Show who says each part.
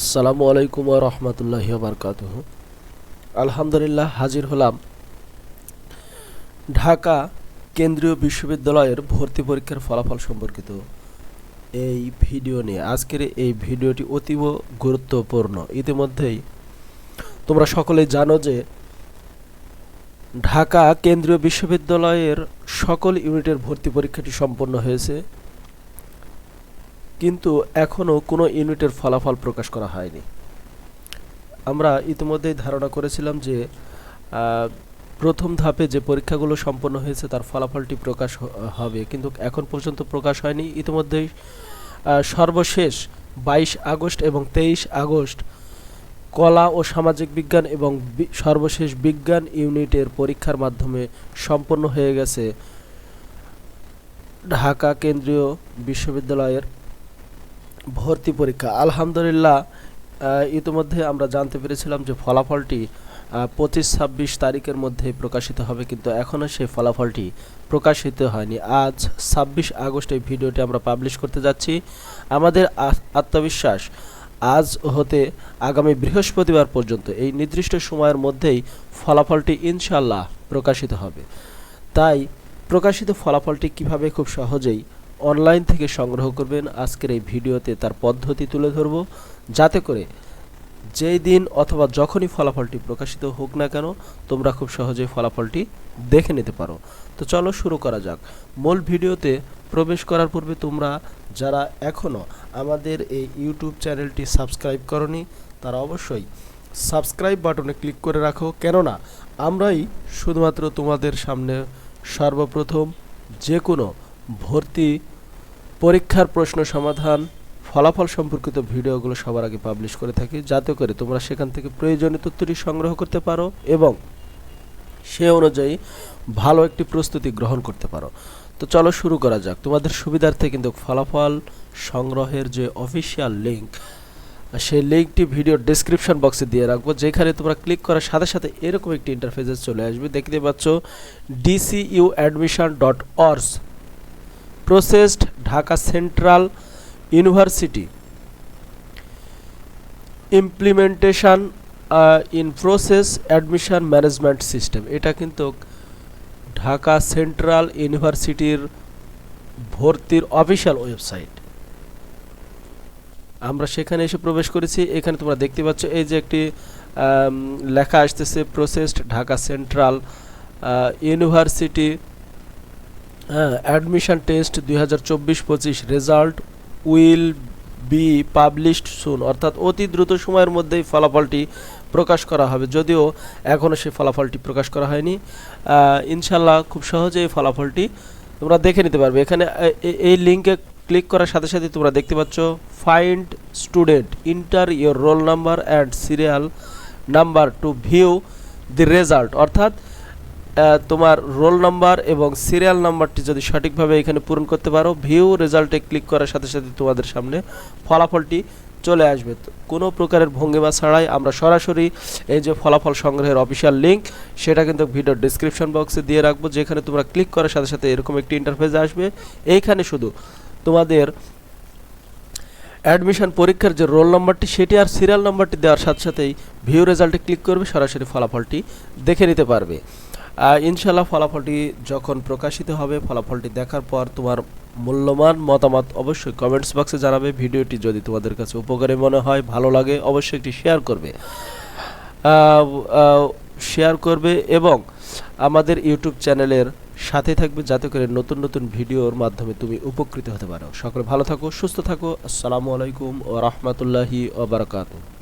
Speaker 1: আসসালামু আলাইকুম রহমতুল্লাহ বারকাত আলহামদুলিল্লাহ হাজির হলাম ঢাকা কেন্দ্রীয় বিশ্ববিদ্যালয়ের ভর্তি পরীক্ষার ফলাফল সম্পর্কিত এই ভিডিও নিয়ে। আজকের এই ভিডিওটি অতীব গুরুত্বপূর্ণ। ইতিমধ্যেই তোমরা সকলে জানো যে ঢাকা কেন্দ্রীয় বিশ্ববিদ্যালয়ের সকল ইউনিটের ভর্তি পরীক্ষাটি সম্পন্ন হয়েছে। কিন্তু এখনও কোনো ইউনিটের ফলাফল প্রকাশ করা হয়নি। আমরা ইতিমধ্যেই ধারণা করেছিলাম যে প্রথম ধাপে যে পরীক্ষাগুলো সম্পন্ন হয়েছে তার ফলাফলটি প্রকাশ হবে। কিন্তু এখন পর্যন্ত প্রকাশ হয়নি। ইতিমধ্যেই সর্বশেষ বাইশ আগস্ট এবং তেইশ আগস্ট কলা ও সামাজিক বিজ্ঞান এবং সর্বশেষ বিজ্ঞান ইউনিটের পরীক্ষার মাধ্যমে সম্পন্ন হয়ে গেছে ঢাকা কেন্দ্রীয় বিশ্ববিদ্যালয়ের ভর্তি পরীক্ষা। আলহামদুলিল্লাহ ইতিমধ্যে আমরা জানতে পেরেছিলাম যে ফলাফলটি পঁচিশ ছাব্বিশ তারিখের মধ্যে প্রকাশিত হবে, কিন্তু এখনও সেই ফলাফলটি প্রকাশিত হয়নি। আজ ছাব্বিশ আগস্ট এই ভিডিওটি আমরা পাবলিশ করতে যাচ্ছি। আমাদের আত্মবিশ্বাস আজ হতে আগামী বৃহস্পতিবার পর্যন্ত এই নির্দিষ্ট সময়ের মধ্যেই ফলাফলটি ইনশাল্লাহ প্রকাশিত হবে। তাই প্রকাশিত ফলাফলটি কীভাবে খুব সহজেই অনলাইন থেকে সংগ্রহ করবেন আজকের এই ভিডিওতে তার পদ্ধতি তুলে ধরব। যাতে করে যেই দিন অথবা যখনই ফলাফলটি প্রকাশিত হোক না কেন, তোমরা খুব সহজেই ফলাফলটি দেখে নিতে পারো। তো চলো শুরু করা যাক। মূল ভিডিওতে প্রবেশ করার পূর্বে তোমরা যারা এখনও আমাদের এই ইউটিউব চ্যানেলটি সাবস্ক্রাইব করনি, তারা অবশ্যই সাবস্ক্রাইব বাটনে ক্লিক করে রাখো। কেননা, আমরাই শুধুমাত্র তোমাদের সামনে সর্বপ্রথম যে কোনো ভর্তি পরীক্ষার প্রশ্ন সমাধান ফলাফল সম্পর্কিত ভিডিওগুলো সবার আগে পাবলিশ করে থাকি। যাতে করে তোমরা সেখান থেকে প্রয়োজনীয় তথ্যটি সংগ্রহ করতে পারো এবং সে অনুযায়ী ভালো একটি প্রস্তুতি গ্রহণ করতে পারো। তো চলো শুরু করা যাক। তোমাদের সুবিধার্থে কিন্তু ফলাফল সংগ্রহের যে অফিসিয়াল লিঙ্ক সেই লিঙ্কটি ভিডিও ডেসক্রিপশন বক্সে দিয়ে রাখব, যেখানে তোমরা ক্লিক করার সাথে সাথে এরকম একটি ইন্টারফেসে চলে আসবে। দেখতে পাচ্ছ DCU admission dot অর্স processed Dhaka central university implementation in process admission management system এটা কিন্তু ঢাকা সেন্ট্রাল ইউনিভার্সিটির ভর্তির অফিসিয়াল ওয়েবসাইট। আমরা সেখানে এসে প্রবেশ করেছি। এখানে তোমরা দেখতে পাচ্ছ এই যে একটি লেখা আসতেছে প্রসেসড ঢাকা সেন্ট্রাল ইউনিভার্সিটি হ্যাঁ অ্যাডমিশন টেস্ট দুই হাজার চব্বিশ পঁচিশ result will be published soon অর্থাৎ অতি দ্রুত সময়ের মধ্যেই ফলাফলটি প্রকাশ করা হবে। যদিও এখনও সেই ফলাফলটি প্রকাশ করা হয়নি। ইনশাল্লাহ খুব সহজেই এই ফলাফলটি তোমরা দেখে নিতে পারবে। এখানে এই লিঙ্কে ক্লিক করার সাথে সাথে তোমরা দেখতে পাচ্ছ find student enter your roll number and serial number to view the result অর্থাৎ তোমার রোল নাম্বার এবং সিরিয়াল নাম্বারটি যদি সঠিকভাবে এখানে পূরণ করতে পারো, ভিউ রেজাল্টে ক্লিক করার সাথে সাথে তোমাদের সামনে ফলাফলটি চলে আসবে। কোনো প্রকারের ভঙ্গিমা ছাড়াই আমরা সরাসরি এই যে ফলাফল সংগ্রহের অফিসিয়াল লিঙ্ক সেটা কিন্তু ভিডিও ডিসক্রিপশন বক্সে দিয়ে রাখব, যেখানে তোমরা ক্লিক করার সাথে সাথে এরকম একটি ইন্টারফেস আসবে। এইখানে শুধু তোমাদের অ্যাডমিশন পরীক্ষার যে রোল নাম্বারটি সেটি আর সিরিয়াল নাম্বারটি দেওয়ার সাথে সাথেই ভিউ রেজাল্টে ক্লিক করবে, সরাসরি ফলাফলটি দেখে নিতে পারবে। ইনশাল্লাহ ফলাফলটি যখন প্রকাশিত হবে, ফলাফলটি দেখার পর তোমার মূল্যবান মতামত অবশ্যই কমেন্টস বক্সে জানাবে। ভিডিওটি যদি তোমাদের কাছে উপকারী মনে হয়, ভালো লাগে, অবশ্যই একটি শেয়ার করবে। শেয়ার করবে এবং আমাদের ইউটিউব চ্যানেলের সাথে থাকবে যাতে করে নতুন নতুন ভিডিওর মাধ্যমে তুমি উপকৃত হতে পারো। সকলে ভালো থাকো, সুস্থ থাকো। আসসালামু আলাইকুম ও রহমতুল্লাহি ও বারকাতুহ।